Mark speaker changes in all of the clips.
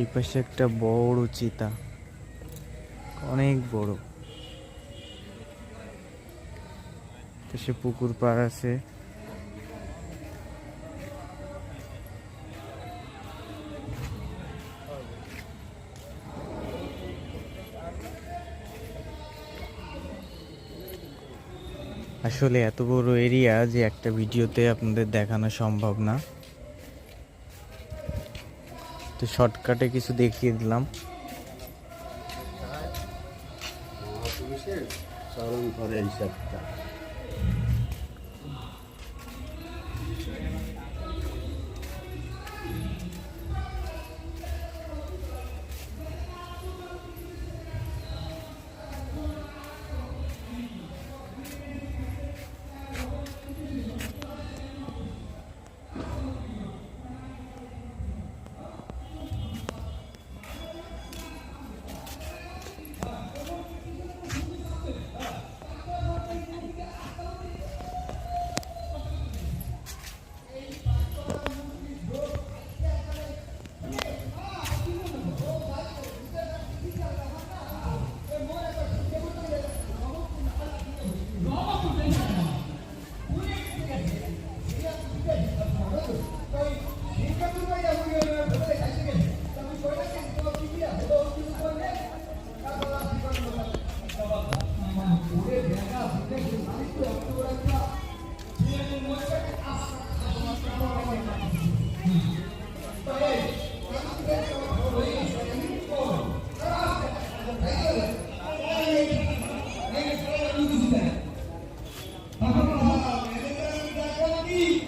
Speaker 1: এই পাশে একটা বড় চিতা। অনেক বড়। পাশে পুকুর পাড় আছে। আসলে এত বড় এরিয়া যে একটা ভিডিওতে আপনাদের দেখানো সম্ভব না। তো শর্টকাটে কিছু দেখিয়ে দিলাম।
Speaker 2: স্মরণ করে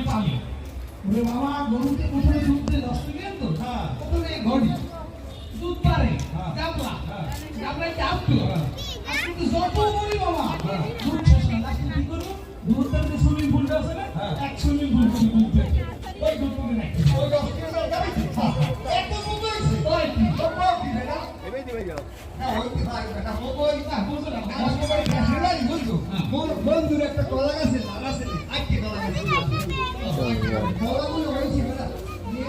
Speaker 3: আমি পালি বলে বাবা গরুকে প্রথমে দুধ দিয়ে দশ টাকা তো? প্রথমে ঘড়ি। দুধ পারে। ডাবলা ডাবলায় ডাব তো? আপনি তো যত বলি বাবা। দুধ শেষ না লাস্টে কি করব? দুধ যে সুইমিং পুলটা আছে না? এক সুইমিং পুল করে দুধ দেয়। ওই দুধ করে রাখি ওই দশ টাকা এত দুধ হয়েছে? ওই কি সব কি বেটা?
Speaker 2: এবার দিবে যাও।
Speaker 3: হ্যাঁ ওই কি ভাই বেটা। মোবাইল না বুঝছ না
Speaker 2: সেটাই বলতো মোর বন্ধুর একটা কলা গাছে লাগা ছিল আজকে কলা গাছে বড়গুলো হয়েছে না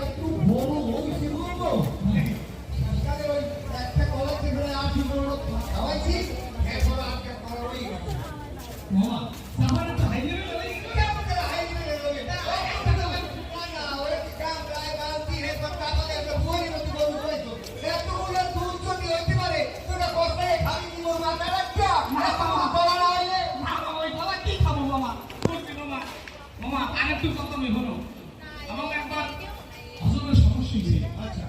Speaker 2: একটু বড় হয়েছে বলব সকালে ওই একটা কলা থেকে আশি বড় খাওয়াইছি এখন আজকে কলা ওই
Speaker 3: মামা সামান্য তো হাইলে লাগে মামা ওই গলা কি খাব মামা বলছি মামা মামা আরেকটু কথা আমি হলো আমার একবার হজমের সমস্যা আচ্ছা।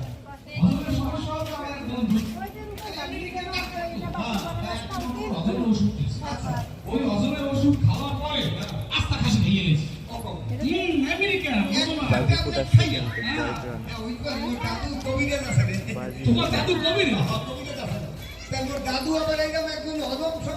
Speaker 1: বাজি কোটা সেকেন্ড
Speaker 3: তোমার দাদুর কবির
Speaker 2: দাদু আবার একদম হজম